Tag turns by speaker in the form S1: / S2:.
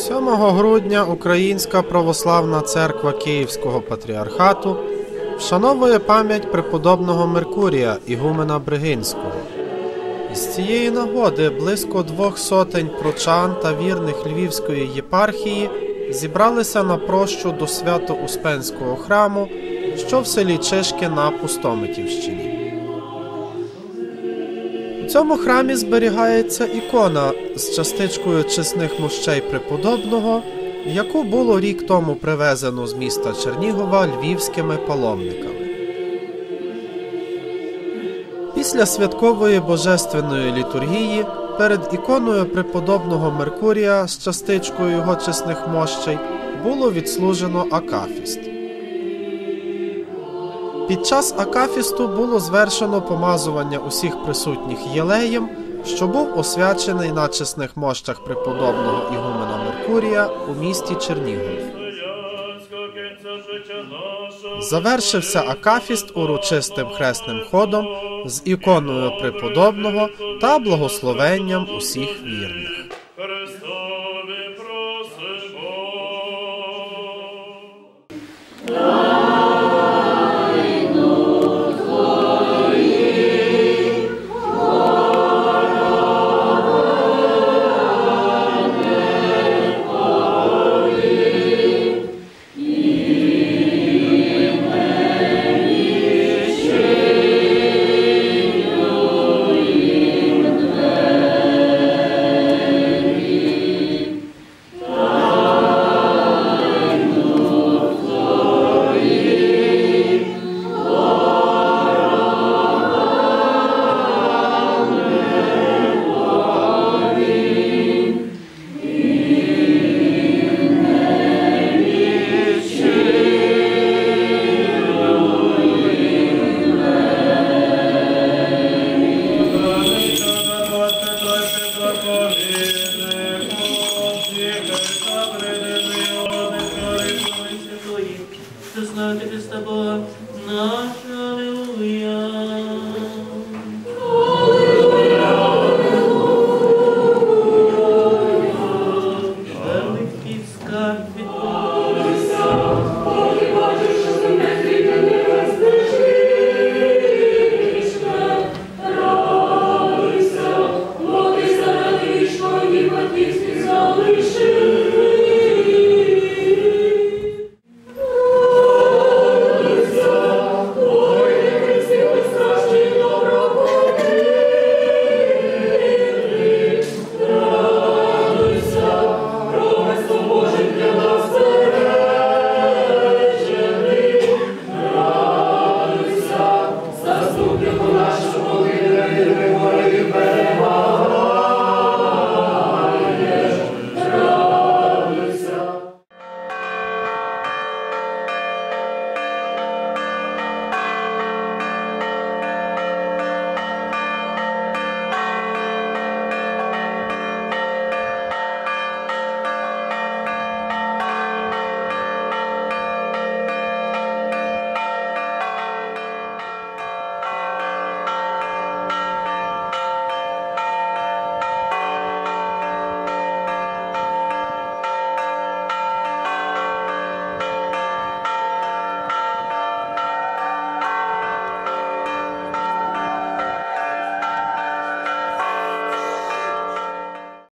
S1: 7 грудня Українська православна церква Київського патріархату вшановує пам'ять преподобного Меркурія Ігумена Бригинського. З цієї нагоди близько двох сотень прочан та вірних Львівської єпархії зібралися на прощу до Свято-Успенського храму, що в селі Чишки на Пустомитівщині. Цьому храмі зберігається ікона з частичкою чесних мощей преподобного, яку було рік тому привезено з міста Чернігова львівськими паломниками. Після святкової божественної літургії перед іконою преподобного Меркурія з частичкою його чесних мощей було відслужено акафіст. Під час акафісту було звершено помазування усіх присутніх єлеєм, що був освячений на чесних мощах преподобного Ігумена Меркурія у місті Чернігов. Завершився акафіст урочистим хресним ходом з іконою преподобного та благословенням усіх вірних.
S2: Славити Христа Бога, Аллилуйя.